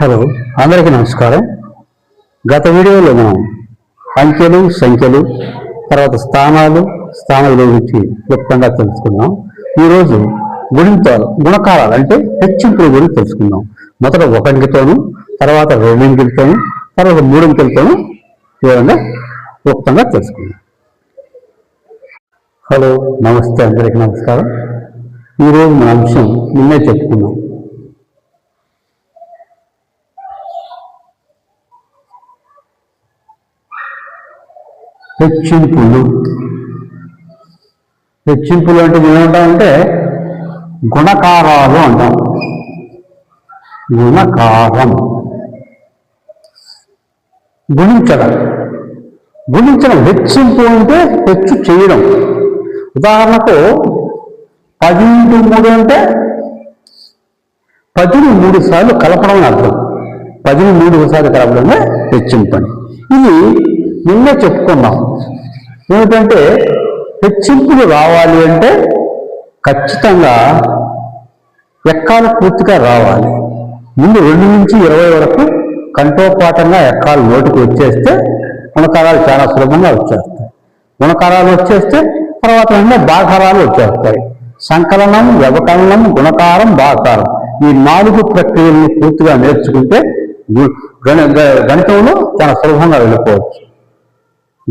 Hello అందరికీ నమస్కారం. గత వీడియోలో మనం అంకెలు సంఖ్యలు తర్వాత స్థానాలు స్థానాల గురించి క్లుప్తంగా తెలుసుకున్నాం. ఈరోజు గుణింత గుణకారాలు అంటే హెచ్చింపుల గురించి తెలుసుకుందాం. మొదట ఒక తర్వాత రెండు తర్వాత మూడు వివరంగా క్లుప్తంగా తెలుసుకుందాం. హలో నమస్తే అందరికీ నమస్కారం. ఈరోజు మన అంశం నిన్నే చెప్పుకున్నాం. హెచ్చింపులు. హెచ్చింపులు అంటే ఏమంటామంటే గుణకారాలు అంటాం. గుణకారం. గుణించడం. గుణించడం హెచ్చింపు అంటే హెచ్చు చేయడం. ఉదాహరణకు పది ఇంటూ మూడు అంటే పదిని మూడు సార్లు కలపడం అర్థం. పదిని మూడు సార్లు కలపడమే హెచ్చింపు అని. ఇది నిన్నే చెప్పుకున్నాం. ఏమిటంటే హెచ్చింపులు రావాలి అంటే ఖచ్చితంగా ఎక్కాలు పూర్తిగా రావాలి. ముందు రెండు నుంచి ఇరవై వరకు కంఠోపాఠంగా ఎక్కాలు నోటికి వచ్చేస్తే గుణకారాలు చాలా సులభంగా వచ్చేస్తాయి. గుణకారాలు వచ్చేస్తే తర్వాత వెంటనే బాకారాలు వచ్చేస్తాయి. సంకలనం వ్యవకలనం గుణకారం బాకారం ఈ నాలుగు ప్రక్రియలను పూర్తిగా నేర్చుకుంటే గణ గ- గణితంలో చాలా సులభంగా వెళ్ళిపోవచ్చు.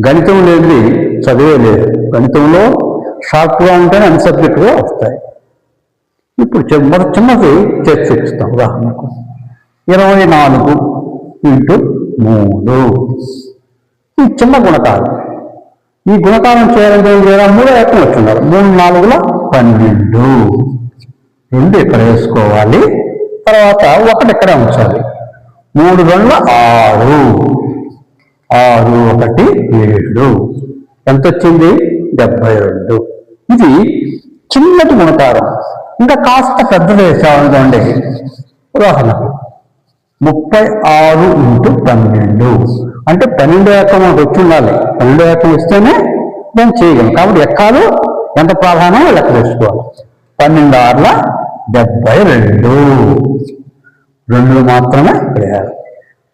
గణితం లేనిది చదివే లేదు. గణితంలో షార్ప్గా ఉంటేనే అన్ని సబ్జెక్టుగా వస్తాయి. ఇప్పుడు చె- చిన్నది చర్చిస్తాం ఉదాహరణకు ఇరవై నాలుగు ఇంటూ మూడు. ఈ చిన్న గుణకారం. ఈ గుణకారం చేయాలంటే ఏం చేయాలి? మూడో ఎక్కడ వచ్చిన్నారు మూడు నాలుగుల పన్నెండు. రెండు ఇక్కడ వేసుకోవాలి. తర్వాత ఒకటి ఇక్కడే ఉంచాలి. మూడు రెండు ఆరు. ఆరు ఒకటి ఏడు. ఎంత వచ్చింది డెబ్బై రెండు. ఇది చిన్నటి గుణకారం. ఇంకా కాస్త పెద్దది వేసామనుకోండి ఉదాహరణకు ముప్పై ఆరు ఇంటూ పన్నెండు. అంటే పన్నెండు ఏకం మనకు వచ్చి ఉండాలి. పన్నెండు ఏకం వస్తేనే దాన్ని చేయగలం. కాబట్టి ఎక్కాలు ఎంత ప్రాధాన్యం? లెక్క వేసుకోవాలి. పన్నెండు ఆరుల డెబ్బై రెండు. రెండు మాత్రమే వేయాలి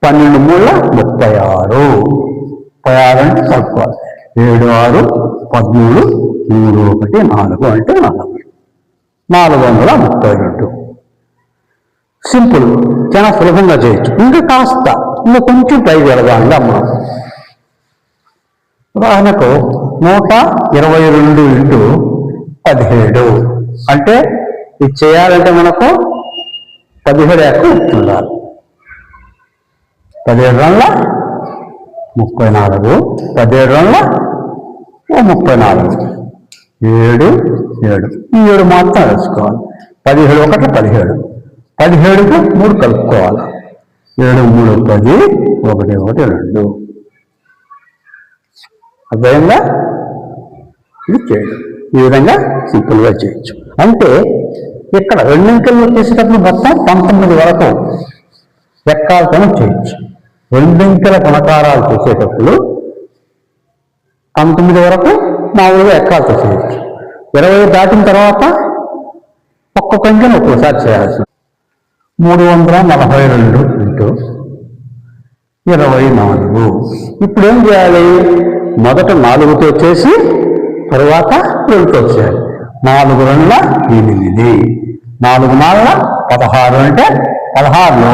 పన్నెండు మూడుల ముప్పై ఆరు. ముప్పై ఆరు అంటే కలుపుకోవాలి ఏడు ఆరు పదమూడు మూడు ఒకటి నాలుగు అంటే నాలుగు. నాలుగు వందల ముప్పై రెండు. సింపుల్. చాలా సులభంగా చేయొచ్చు. ఇంకా కాస్త. ఇంకా కొంచెం ట్రై చేయాలి అమ్మ. ఉదాహరణకు నూట ఇరవై రెండు ఇంటూ పదిహేడు. అంటే ఇది చేయాలంటే మనకు పదిహేడు ఎక్కువ ఉండాలి. పదిహేడు రన్ల ముప్పై నాలుగు పదిహేడు రన్ల ఓ ముప్పై నాలుగు. ఏడు ఏడు. ఈ ఏడు మాత్రం వేసుకోవాలి. పదిహేడు ఒకటి పదిహేడు. పదిహేడుకు మూడు కలుపుకోవాలి. ఏడు మూడు పది ఒకటి ఒకటి రెండు. అర్థమైందా ఇది చేయడం. ఈ విధంగా సింపుల్గా చేయొచ్చు. అంటే ఇక్కడ రెండింకలు చేసేటప్పుడు మొత్తం పంతొమ్మిది వరకు ఎక్కాలతో చేయొచ్చు. రెండింకెల గుణకారాలు చేసేటప్పుడు పంతొమ్మిది వరకు మామూలుగా ఎక్కాల్సి చేయొచ్చు ఇరవై దాటిన తర్వాత ఒక్కొక్క అంకెను ఒక్కోసారి చేయాల్సి మూడు వందల నలభై రెండు ఇంటూ ఇరవై నాలుగు. ఇప్పుడు ఏం చేయాలి? మొదట నాలుగుతో చేసి తరువాత రెండుతో చేయాలి. నాలుగు రెండుల ఎనిమిది. నాలుగు నాలుగు పదహారు అంటే పదహారులో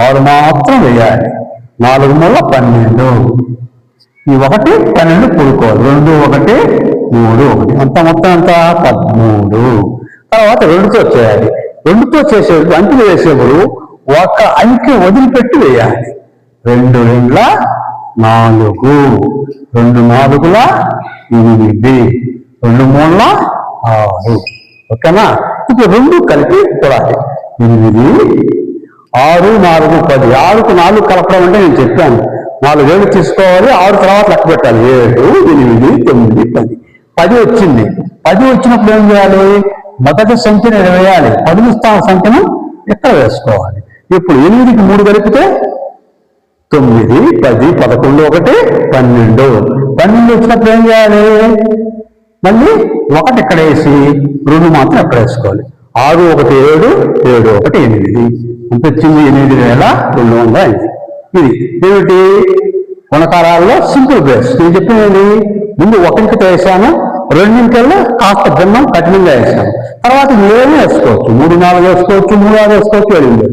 ఆరు మాత్రం వేయాలి. నాలుగు మూల పన్నెండు. ఈ ఒకటి పన్నెండు కూడుకోవాలి రెండు ఒకటి మూడు ఒకటి. అంత మొత్తం అంత పదమూడు. తర్వాత రెండుతో చేయాలి. రెండుతో చేసేప్పుడు అంకెలు వేసేప్పుడు ఒక అంకె వదిలిపెట్టి వేయాలి. రెండు రెండుల నాలుగు. రెండు నాలుగుల ఎనిమిది. రెండు మూడుల ఆరు. ఓకేనా? ఇప్పుడు రెండు కలిపి చూడాలి ఎనిమిది ఆరు నాలుగు పది. ఆరుకు నాలుగు కలపడం అంటే నేను చెప్పాను. నాలుగు ఏళ్ళు తీసుకోవాలి ఆరు తర్వాత లెక్క పెట్టాలి. ఏడు ఎనిమిది తొమ్మిది పది. పది వచ్చింది. పది వచ్చినప్పుడు ఏం చేయాలి? మొదటి సంఖ్యను వేయాలి. పదులు స్థాన సంఖ్యను ఎక్కడ వేసుకోవాలి? ఇప్పుడు ఎనిమిదికి మూడు కలిపితే తొమ్మిది పది పదకొండు ఒకటి పన్నెండు. పన్నెండు వచ్చినప్పుడు ఏం చేయాలి? మళ్ళీ ఒకటి ఎక్కడ వేసి రెండు మాత్రం ఎక్కడ వేసుకోవాలి? ఆరు ఒకటి ఏడు ఏడు ఒకటి ఎనిమిది. ఎంత వచ్చింది? ఎనిమిది వేల రెండు వందల ఐదు. ఇది ఏమిటి? గుణకారాల్లో సింపుల్ బేస్ నేను చెప్పింది ముందు ఒకటికి వేసాను రెండింటిల్లో కాస్త భిన్నం కఠినంగా వేసాను. తర్వాత ఏమి వేసుకోవచ్చు. మూడు నాలుగు వేసుకోవచ్చు మూడు ఆరు వేసుకోవచ్చు ఏడు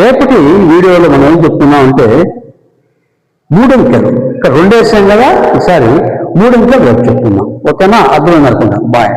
రేపటి వీడియోలో మనం ఏం చెప్తున్నాం అంటే మూడింకెలు ఇక్కడ రెండు వేసాం కదా ఈసారి మూడింకెలు రేపు చెప్తున్నాం. ఓకేనా? అర్థమైంది అనుకుంటాం. బాయ్.